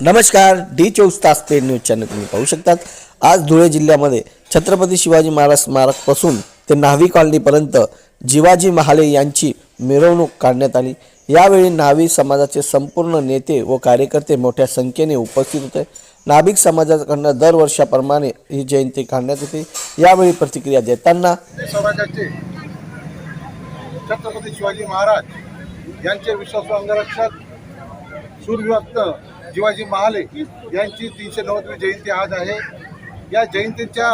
नमस्कार डी चोवीस तास पेड न्यूज चॅनल तुम्ही पाहू शकतात. आज धुळे जिल्ह्यामध्ये छत्रपती शिवाजी महाराज स्मारकपासून ते न्हावी कॉलनीपर्यंत जिवाजी महाले यांची मिरवणूक काढण्यात आली. यावेळी न्हावी समाजाचे संपूर्ण नेते व कार्यकर्ते मोठ्या संख्येने उपस्थित होते. नाभिक समाजाकडनं दरवर्षाप्रमाणे ही जयंती काढण्यात येते. यावेळी प्रतिक्रिया देताना स्वराज्याचे छत्रपती शिवाजी महाराज यांचे विश्वास अंगरक्षक सूर्यभक्त शिवाजी महाले यांची तीनशे नव्वदवी जयंती आज आहे. या जयंतीच्या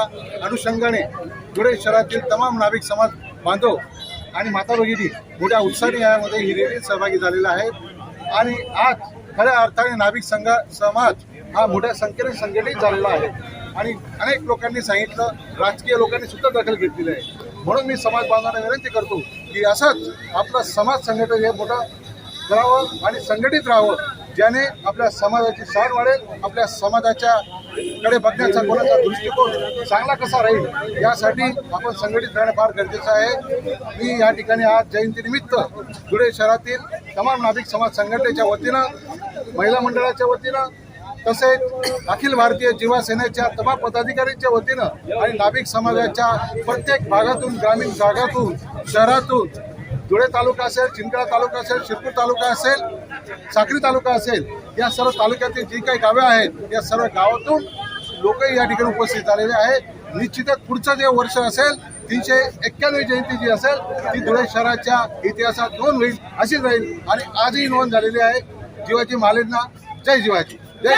अनुषंगाने धुळे शहरातील तमाम नाभिक समाज बांधव आणि माता भगिनी मोठ्या उत्साहाने यामध्ये ही रॅलीत सहभागी झालेला आहे आणि आज खऱ्या अर्थाने नाभिक संघा समाज हा मोठ्या संख्येने संघटित झालेला आहे. आणि अनेक लोकांनी सांगितलं राजकीय लोकांनी सुद्धा दखल घेतलेली आहे. म्हणून मी समाज बांधवांना विनंती करतो की असंच आपलं समाज संघटन हे मोठं करावं आणि संघटित राहावं. ज्याने आपल्या समाजाची साड वाढेल आपल्या समाजाच्या कडे बघण्याचा कोणाचा दृष्टिकोन चांगला कसा राहील यासाठी आपण संघटित राहणं फार गरजेचं आहे. मी या ठिकाणी आज जयंतीनिमित्त धुळे शहरातील तमाम नाभिक समाज संघटनेच्या वतीनं महिला मंडळाच्या वतीनं तसेच अखिल भारतीय जीवा सेनेच्या तमाम पदाधिकाऱ्यांच्या वतीनं आणि नाभिक समाजाच्या प्रत्येक भागातून ग्रामीण भागातून शहरातून धुळे तालुका असेल चिंचळा तालुका असेल शिरपूर तालुका असेल साक्री तालुका असेल या सर्व तालुक्यातील जी काही गावे आहेत या सर्व गावातून लोकही या ठिकाणी उपस्थित झालेले आहेत. निश्चितच पुढचं जे वर्ष असेल तीनशे एक्क्याण्णव जयंती जी असेल ती धुळे शहराच्या इतिहासात नोंद होईल अशीच राहील आणि आजही नोंद झालेली आहे. जीवाजी महालेंना जय जिवाजी जय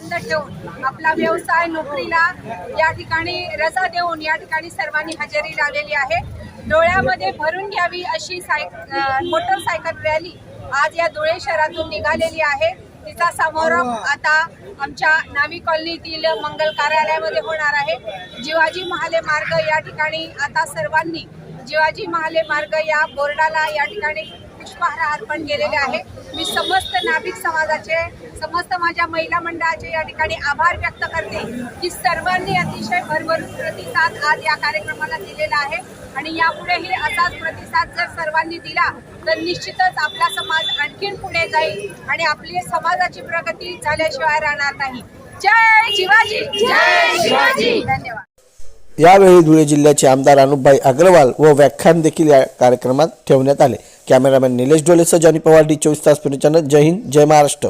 बंद ठेवून आपला व्यवसाय नोकरीला या ठिकाणी रजा देऊन या ठिकाणी सर्वांनी हजेरी लावलेली आहे. डोळ्यामध्ये भरून घ्यावी अशी साय मोटरसायकल रॅली आज या धुळे शहरातून निघालेली आहे. तिचा समारोप आता आमच्या नावी कॉलनीतील मंगल कार्यालयामध्ये होणार आहे. जिवाजी महाले मार्ग या ठिकाणी आता सर्वांनी जिवाजी महाले मार्ग या बोर्डाला या ठिकाणी पुष्पहार अर्पण केलेले आहे. मी समस्त नाभिक समाजाचे समस्त माझ्या महिला मंडळाचे या ठिकाणी आभार व्यक्त करते की सर्वांनी अतिशय भरभरून प्रतिसाद आज या कार्यक्रमाला दिलेला आहे. आणि यापुढेही असाच प्रतिसाद जर सर्वांनी दिला तर निश्चितच आपला समाज आणखीन पुढे जाईल आणि आपली समाजाची प्रगती झाल्याशिवाय राहणार नाही. जय शिवाजी! जय शिवाजी! धन्यवाद. यावेळी धुळे जिल्ह्याचे आमदार अनुपभाई अग्रवाल व व्याख्यान देखील या कार्यक्रमात ठेवण्यात आले. कॅमेरामॅन निलेश डोलेसह जॉनी पवार डी चोवीस तास पुणे चॅनल. जय हिंद जय महाराष्ट्र.